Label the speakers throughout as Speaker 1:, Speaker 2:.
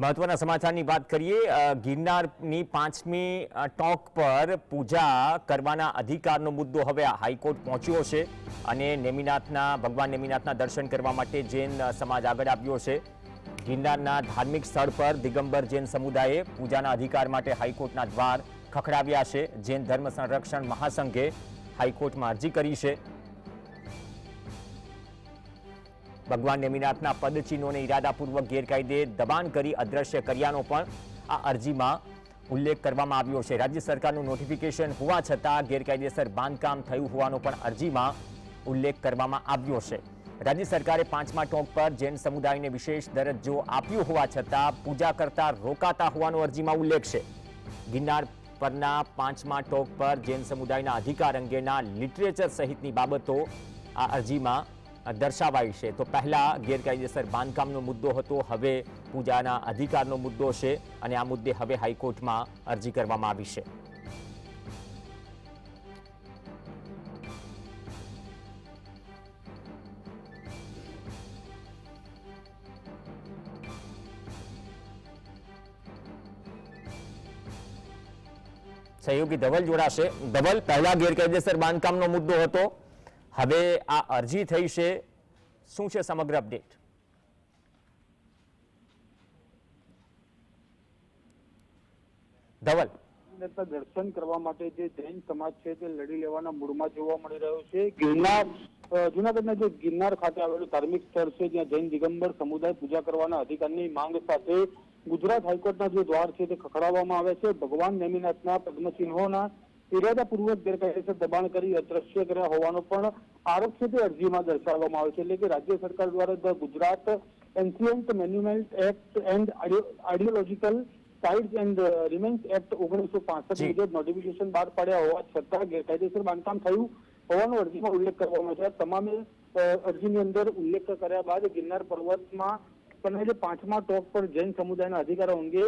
Speaker 1: મહત્વના સમાચારની વાત કરીએ ગિરનારની પાંચમી ટોક પર પૂજા કરવાના અધિકારનો મુદ્દો હવે હાઈકોર્ટ પહોંચ્યો છે અને નેમિનાથના, ભગવાન નેમિનાથના દર્શન કરવા માટે જૈન સમાજ આગળ આવ્યો છે. ગિરનારના ધાર્મિક સ્થળ પર દિગંબર જૈન સમુદાયે પૂજાના અધિકાર માટે હાઈકોર્ટના દ્વાર ખખડાવ્યા છે. જૈન ધર્મ સંરક્ષણ મહાસંઘે હાઈકોર્ટમાં અરજી કરી છે. ભગવાન નેમિનાથના પદચિહ્નોને ઇરાદાપૂર્વક ગેરકાયદે દબાણ કરી અદ્રશ્ય કર્યાનો પણ આ અરજીમાં ઉલ્લેખ કરવામાં આવ્યો છે. રાજ્ય સરકારનું નોટિફિકેશન હોવા છતાં ગેરકાયદેસર બાંધકામ થયું હોવાનો પણ અરજીમાં ઉલ્લેખ કરવામાં આવ્યો છે. રાજ્ય સરકારે પાંચમા ટોક પર જૈન સમુદાયને વિશેષ દરજ્જો આપ્યો હોવા છતાં પૂજા કરતા રોકાતા હોવાનો અરજીમાં ઉલ્લેખ છે. ગિરનાર પરના પાંચમા ટોક પર જૈન સમુદાયના અધિકાર અંગેના લિટરેચર સહિતની બાબતો આ અરજીમાં દર્શાવાઈ છે. તો પહેલા ગેરકાયદેસર બાંધકામનો મુદ્દો હતો, હવે પૂજાના અધિકારનો મુદ્દો છે અને આ મુદ્દે હવે હાઈકોર્ટમાં અરજી કરવામાં આવી છે. સહયોગી ધવલ જોડાશે. ધવલ, પહેલા ગેરકાયદેસર બાંધકામનો મુદ્દો હતો હવે આ અરજી થઈ છે. શું છે સમગ્ર અપડેટ? ધવલ.
Speaker 2: દર્શન કરવા માટે જે જૈન સમાજ છે તે લડી લેવાના મૂળમાં જોવા મળી રહ્યો છે. ગિરનાર જુનાગઢના જે ગિરનાર ખાતે આવેલું ધાર્મિક સ્થળ છે, જ્યાં જૈન દિગંબર સમુદાય પૂજા કરવાના અધિકારની માંગ સાથે ગુજરાત હાઈકોર્ટના જે દ્વાર છે તે ખખડાવવામાં આવે છે. ભગવાન નેમિનાથના પદ્મચિહ્નોના ઇરાદાપૂર્વક ગેરકાયદેસર દબાણ કરી અદ્રશ્ય કર્યા હોવાનો પણ આરોપ છે તે અરજીમાં દર્શાવવામાં આવ્યો છે એટલે કે રાજ્ય સરકાર દ્વારા the Gujarat ancient monument act and ideological sites and remains act ઓગણીસો પાસઠ. મુજબ નોટિફિકેશન બહાર પાડ્યા હોવા છતાં ગેરકાયદેસર બાંધકામ થયું હોવાનો અરજીમાં ઉલ્લેખ કરવામાં છે તમામે અરજીની અંદર ઉલ્લેખ કર્યા બાદ ગિરનાર પર્વતમાં પણ જે પાંચમા ટોપ પર જૈન સમુદાયના અધિકારો અંગે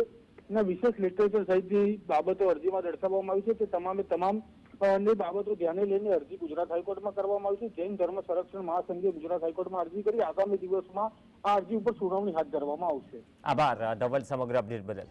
Speaker 2: ના, વિશેષ લિટરેચર સહિતની બાબતો અરજીમાં દર્શાવવામાં આવી છે તે તમામે તમામની બાબતો ધ્યાને લઈને અરજી ગુજરાત હાઈકોર્ટમાં કરવામાં આવી છે. જૈન ધર્મ સંરક્ષણ મહાસંઘે ગુજરાત હાઈકોર્ટમાં અરજી કરી. આગામી દિવસમાં આ અરજી ઉપર સુનાવણી હાથ ધરવામાં આવશે.
Speaker 1: આભાર ધવલ સમગ્ર અપડેટ બદલ.